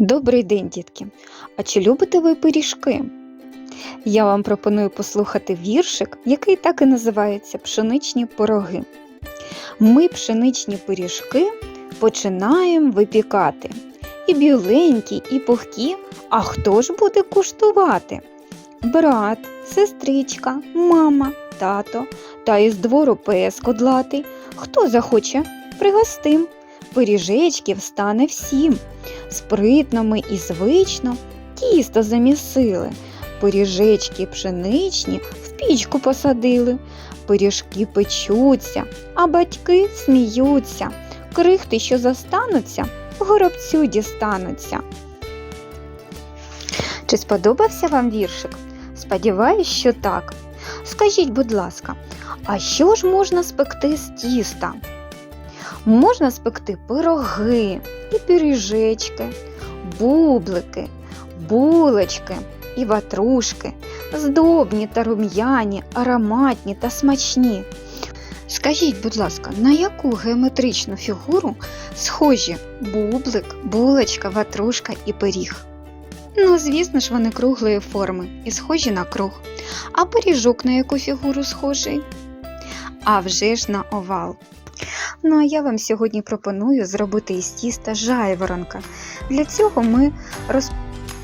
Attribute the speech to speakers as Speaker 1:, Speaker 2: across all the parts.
Speaker 1: Добрий день, дітки! А чи любите ви пиріжки? Я вам пропоную послухати віршик, який так і називається Пшеничні пироги. Ми пшеничні пиріжки починаємо випікати. І біленькі, і пухкі, а хто ж буде куштувати? Брат, сестричка, мама, тато та із двору пес кодлатий. Хто захоче, пригостим. Пиріжечків стане всім. Спритно ми і звично тісто замісили, пиріжечки пшеничні в пічку посадили, пиріжки печуться, а батьки сміються, крихти, що застануться, горобцю дістануться. Чи сподобався вам віршик? Сподіваюсь, що так. Скажіть, будь ласка, а що ж можна спекти з тіста? Можна спекти пироги і пиріжечки, бублики, булочки і ватрушки, здобні та рум'яні, ароматні та смачні. Скажіть, будь ласка, на яку геометричну фігуру схожі бублик, булочка, ватрушка і пиріг? Ну, звісно ж, вони круглої форми і схожі на круг. А пиріжок на яку фігуру схожий? А вже ж на овал. Ну а я вам сьогодні пропоную зробити із тіста жайворонка. Для цього ми роз...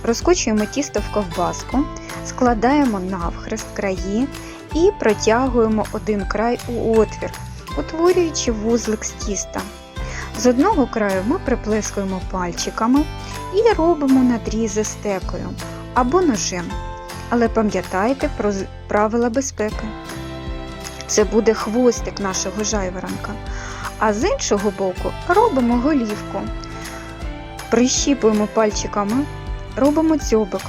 Speaker 1: розкочуємо тісто в ковбаску, складаємо навхрест краї і протягуємо один край у отвір, утворюючи вузлик з тіста. З одного краю ми приплескуємо пальчиками і робимо надрізи стекою або ножем. Але пам'ятайте про правила безпеки. Це буде хвостик нашого жайворонка. А з іншого боку робимо голівку. Прищіпуємо пальчиками, робимо дзьобик.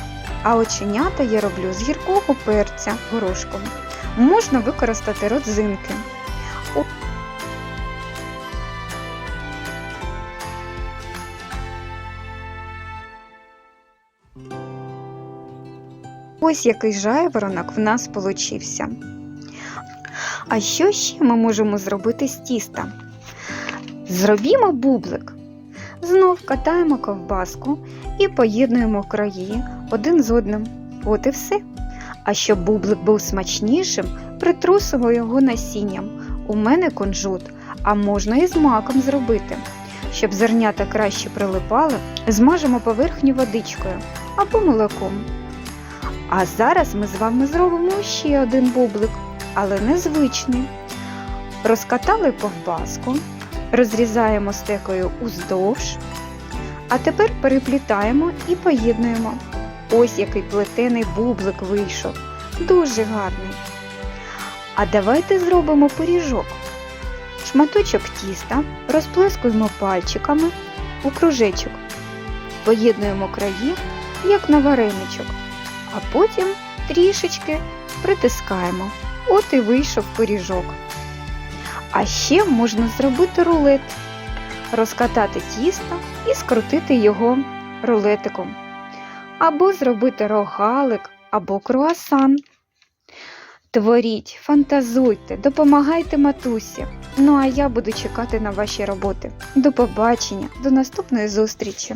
Speaker 1: А оченята я роблю з гіркого перця горошком. Можна використати родзинки. Ось який жайворонок в нас получився. А що ще ми можемо зробити з тіста? Зробімо бублик. Знов катаємо ковбаску і поєднуємо краї один з одним. От і все. А щоб бублик був смачнішим, притрусимо його насінням. У мене кунжут, а можна і з маком зробити. Щоб зернята краще прилипали, змажемо поверхню водичкою або молоком. А зараз ми з вами зробимо ще один бублик, але незвичний. Розкатали ковбаску, розрізаємо стекою уздовж, а тепер переплітаємо і поєднуємо. Ось який плетений бублик вийшов. Дуже гарний. А давайте зробимо пиріжок. Шматочок тіста розплескуємо пальчиками у кружечок. Поєднуємо краї, як на вареничок, а потім трішечки притискаємо. От і вийшов пиріжок. А ще можна зробити рулет, розкатати тісто і скрутити його рулетиком. Або зробити рогалик або круасан. Творіть, фантазуйте, допомагайте матусі. Ну а я буду чекати на ваші роботи. До побачення, до наступної зустрічі!